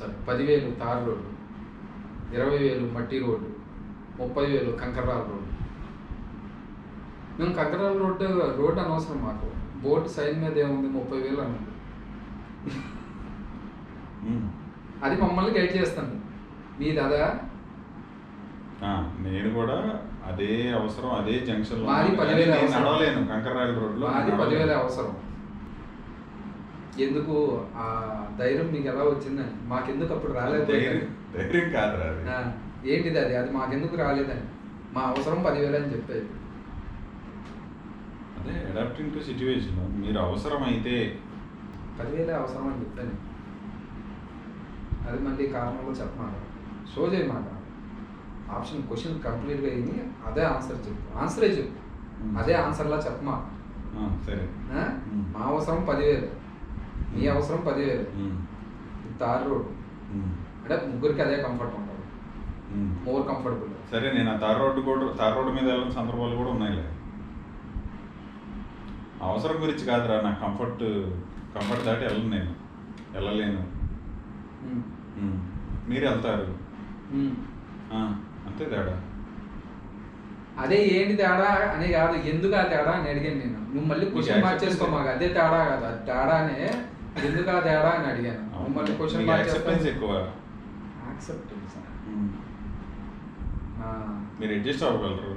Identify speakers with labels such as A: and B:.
A: సరే పదివేలు tar road ఇరవై వేలు మట్టి రోడ్డు ముప్పై వేలు కంకర్రాల రోడ్డు. మేము కంకర్రాల రోడ్డు రోడ్డు అనవసరం మాకు. బోర్డు సైన్ మీద ఏముంది? ముప్పై వేలు అని. అది మమ్మల్ని గైడ్ చేస్తుంది. మీది అదా
B: ఆ, నేను కూడా అదే అవసరం అదే జంక్షన్. నడవలేను. కంకరాయల రోడ్లో
A: అది. పదివేల అవసరం. ఎందుకు ఆ ధైర్యం మీకు ఎలా వచ్చిందని? మాకెందుకు అప్పుడు రాలేదు?
B: ధైర్యం
A: ఏంటిది అది? అది మాకెందుకు రాలేదని? మా అవసరం పదివేలు అని చెప్పేది.
B: అదే అడాప్టింగ్ టు సిచ్యువేషన్ మీరు అవసరమైతే
A: పదివేలే అవసరం అని చెప్పాను. అది మళ్ళీ కారణంలో చెప్పమాట. షో చేయమాట. ఆప్షన్ క్వశ్చన్ కంప్లీట్గా అయింది. అదే ఆన్సర్ చెప్పు. ఆన్సరే చెప్పు. అదే ఆన్సర్లా చెప్పమా
B: సరే.
A: మా అవసరం పదివేలు. మీ అవసరం పదివేలు. Tar road. అంటే ముగ్గురికి అదే కంఫర్ట్ ఉంటుంది. మోర్ కంఫర్టబుల్
B: సరే నేను ఆ తార్ రోడ్డు కూడా తార్ రోడ్డు మీద వెళ్ళిన సందర్భాలు కూడా ఉన్నాయిలే. అవసరం గురించి కాదురా నా కంఫర్ట్ కంఫర్ట్ దాటి వెళ్ళను నేను. వెళ్ళలేను. మీరు వెళ్తారు. అంతే తేడా.
A: అదే ఏంటి తేడా అని కాదు ఎందుకు ఆ తేడా అని అడిగాను నేను. నువ్వు మళ్ళీ క్వశ్చన్
B: నీకు
A: మార్చేసుకో
B: acceptance
A: మాకు. అదే తేడా కాదు. అది తేడానే ఎందుకు ఆ తేడా అని అడిగాను. మళ్ళీ క్వశ్చన్
B: acceptance ఎక్కువ.
A: యాక్సెప్టెన్స్.
B: మీరు అడ్జస్ట్ అవ్వగలరు.